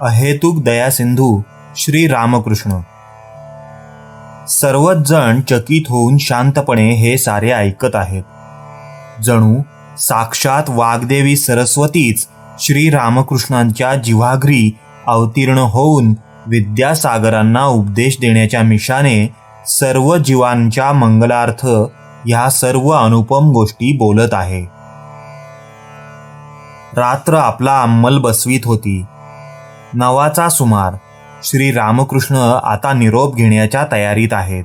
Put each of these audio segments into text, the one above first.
अहेतुक दया सिंधू श्री रामकृष्ण. सर्वच जण चकित होऊन शांतपणे हे सारे ऐकत आहेत. जणू साक्षात वाग्देवी सरस्वतीच श्री रामकृष्णांच्या जिव्हाघ्री अवतीर्ण होऊन विद्यासागरांना उपदेश देण्याच्या मिशाने सर्व जीवांच्या मंगलार्थ ह्या सर्व अनुपम गोष्टी बोलत आहे. रात्र आपला अंमल बसवीत होती. नवाचा सुमार. श्री रामकृष्ण आता निरोप घेण्याच्या तयारीत आहेत.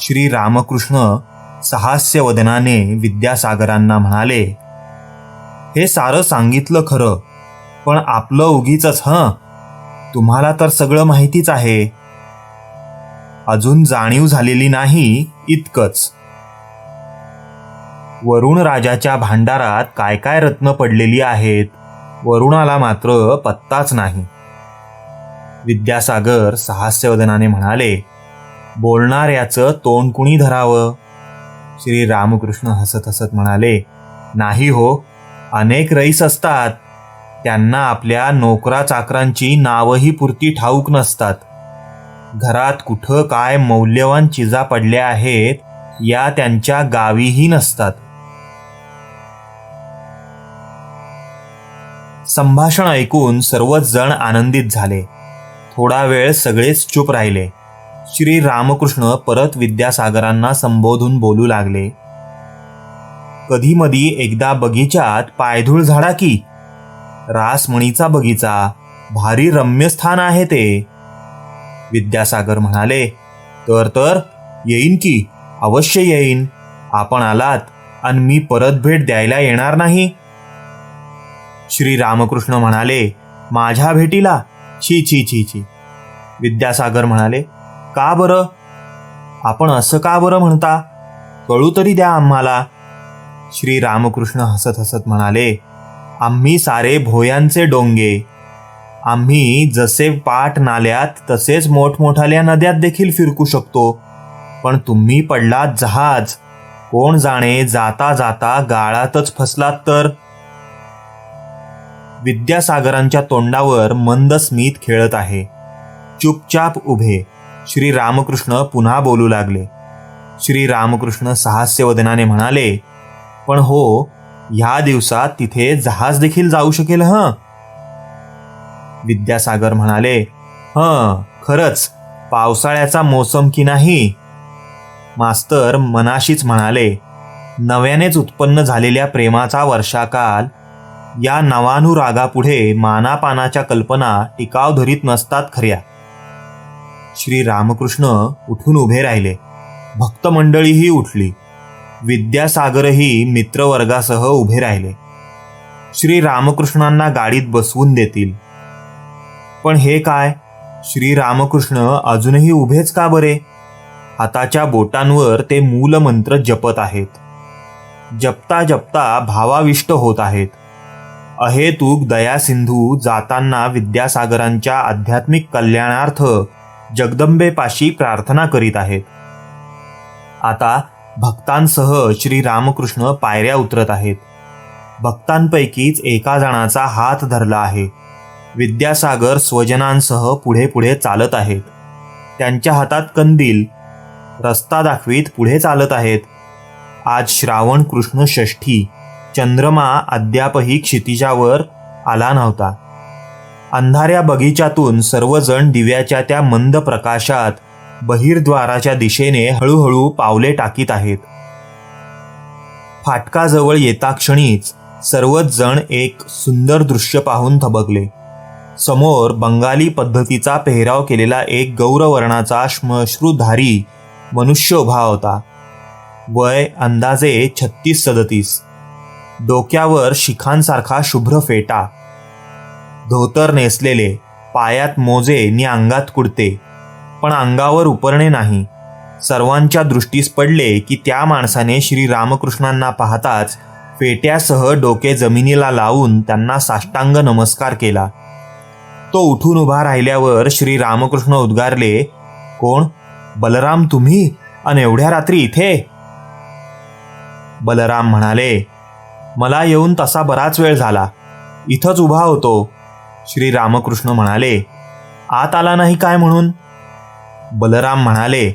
श्री रामकृष्ण सहास्य वदनाने विद्यासागरांना म्हणाले हे सारं सांगितलं खरं पण आपलं उगीच हं? तुम्हाला तर सगळं माहितीच आहे. अजून जाणीव झालेली नाही इतकंच. वरुण राजाच्या भांडारात काय काय रत्न पडलेली आहेत? वरुणाला मात्र पत्ताच नाही. विद्यासागर सहास्यवदनाने म्हणाले बोलणाऱ्याचं तोंड कुणी धरावं? श्री रामकृष्ण हसत हसत म्हणाले नाही हो अनेक रईस असतात. त्यांना आपल्या नोकरा चाकरांची नावही पुरती ठाऊक नसतात. घरात कुठं काय मौल्यवान चिजा पडल्या आहेत या त्यांच्या गावीही नसतात. संभाषण ऐकून सर्वच जण आनंदित झाले. थोडा वेळ सगळेच चूप राहिले. श्री रामकृष्ण परत विद्यासागरांना संबोधून बोलू लागले. कधी मधी एकदा बगीच्यात पायधूळ झाडा की. रासमणीचा बगीचा भारी रम्य स्थान आहे ते. विद्यासागर म्हणाले तर तर येईन की अवश्य येईन. आपण आलात आणि मी परत भेट द्यायला येणार नाही. श्री रामकृष्ण म्हणाले माझ्या भेटीला छी छी छी छी विद्यासागर म्हणाले का बरं? आपण असं का बरं म्हणता? कळू तरी द्या आम्हाला. श्री रामकृष्ण हसत हसत म्हणाले आम्ही सारे भोयांचे डोंगे. आम्ही जसे पाट नाल्यात तसेच मोठमोठाल्या नद्यात देखील फिरकू शकतो. पण तुम्ही पडलात जहाज. कोण जाणे जाता जाता गाळातच फसलात तर? विद्यासागरांच्या तोंडावर मंद स्मित खेळत आहे. चुपचाप उभे श्री रामकृष्ण पुन्हा बोलू लागले. श्री रामकृष्ण सहास्यवदनाने म्हणाले पण हो ह्या दिवसात तिथे जहाज देखील जाऊ शकेल हं? विद्यासागर म्हणाले हं खरंच पावसाळ्याचा मोसम की नाही? मास्तर मनाशीच म्हणाले नव्यानेच उत्पन्न झालेल्या प्रेमाचा वर्षाकाल या नवानुरागापुढे मानापानाच्या कल्पना टिकाव धरीत नसतात खऱ्या. श्री रामकृष्ण उठून उभे राहिले. भक्तमंडळीही उठली. विद्यासागरही मित्रवर्गासह उभे राहिले. श्री रामकृष्णांना गाडीत बसवून देतील. पण हे काय? श्री रामकृष्ण अजूनही उभेच का बरे? हाताच्या बोटांवर ते मूलमंत्र जपत आहेत. जपता जपता भावाविष्ट होत आहेत. अहेतुक दया सिंधू जाताना विद्यासागरांच्या आध्यात्मिक कल्याणार्थ जगदंबेपाशी प्रार्थना करीत आहेत. आता भक्तांसह श्री रामकृष्ण पायऱ्या उतरत आहेत. भक्तांपैकीच एका जणाचा हात धरला आहे. विद्यासागर स्वजनांसह पुढे पुढे चालत आहेत. त्यांच्या हातात कंदील रस्ता दाखवीत पुढे चालत आहेत. आज श्रावण कृष्ण षष्ठी. चंद्रमा अद्यापही क्षितिजावर आला नव्हता. अंधाऱ्या बगीच्यातून सर्वजण दिव्याच्या त्या मंद प्रकाशात बहिर्द्वाराच्या दिशेने हळूहळू पावले टाकीत आहेत. फाटकाजवळ येता क्षणीच सर्वच जण एक सुंदर दृश्य पाहून थबकले. समोर बंगाली पद्धतीचा पेहराव केलेला एक गौरवर्णाचा श्मश्रूधारी मनुष्य उभा होता. वय अंदाजे छत्तीस सदतीस. डोक्यावर शिखांसारखा शुभ्र फेटा. धोतर नेसलेले पायात मोजे नि अंगात कुडते. पण अंगावर उपरणे नाही. सर्वांच्या दृष्टीस पडले की त्या माणसाने श्री रामकृष्णांना पाहताच फेट्यासह डोके जमिनीला लावून त्यांना साष्टांग नमस्कार केला. तो उठून उभा राहिल्यावर श्री रामकृष्ण उद्गारले कोण? बलराम तुम्ही? आणि एवढ्या रात्री इथे? बलराम म्हणाले मला येऊन तसा बराच वेळ झाला. इथंच उभा होतो. श्री रामकृष्ण म्हणाले आत आला नाही काय म्हणून? बलराम म्हणाले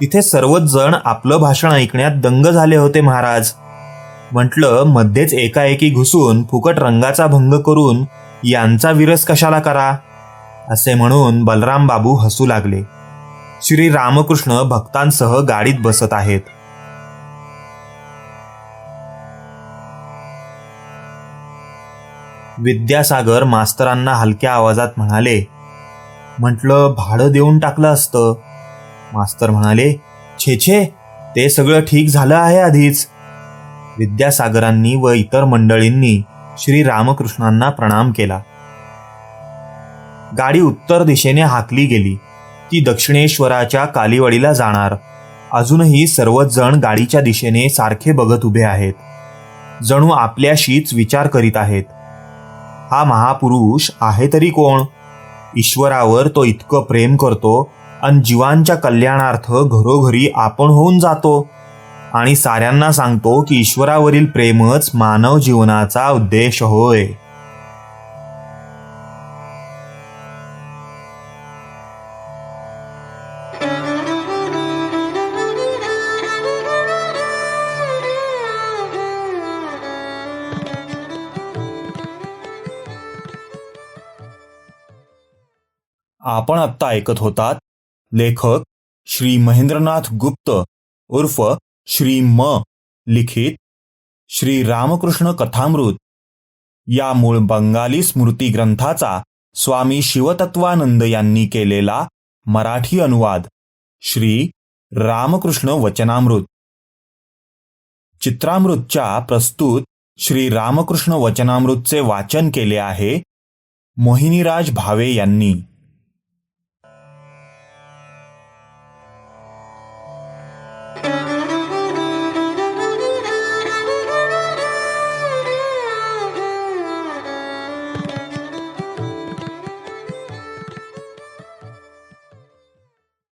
तिथे सर्वच जण आपलं भाषण ऐकण्यात दंग झाले होते महाराज. म्हटलं मध्येच एकाएकी घुसून फुकट रंगाचा भंग करून यांचा विरस कशाला करा? असे म्हणून बलराम बाबू हसू लागले. श्री रामकृष्ण भक्तांसह गाडीत बसत आहेत. विद्यासागर मास्तरांना हलक्या आवाजात म्हणाले म्हटलं भाडं देऊन टाकलं असतं. मास्तर म्हणाले छे छे ते सगळं ठीक झालं आहे आधीच. विद्यासागरांनी व इतर मंडळींनी श्री रामकृष्णांना प्रणाम केला. गाडी उत्तर दिशेने हाकली गेली. ती दक्षिणेश्वराच्या कालीवडीला जाणार. अजूनही सर्वच जण गाडीच्या दिशेने सारखे बघत उभे आहेत. जणू आपल्याशीच विचार करीत आहेत. हा महापुरुष आहे तरी कोण? ईश्वरावर तो इतकं प्रेम करतो आणि जीवांच्या कल्याणार्थ घरोघरी आपण होऊन जातो. आणि साऱ्यांना सांगतो की ईश्वरावरील प्रेमच मानव जीवनाचा उद्देश होय. आपण आत्ता ऐकत होतात लेखक श्री महेंद्रनाथ गुप्त उर्फ श्री म लिखित श्री रामकृष्ण कथामृत. या मूळ बंगाली स्मृती ग्रंथाचा स्वामी शिवतत्वानंद यांनी केलेला मराठी अनुवाद श्री रामकृष्ण वचनामृत. चित्रामृतच्या प्रस्तुत श्री रामकृष्ण वचनामृतचे वाचन केले आहे मोहिनीराज भावे यांनी.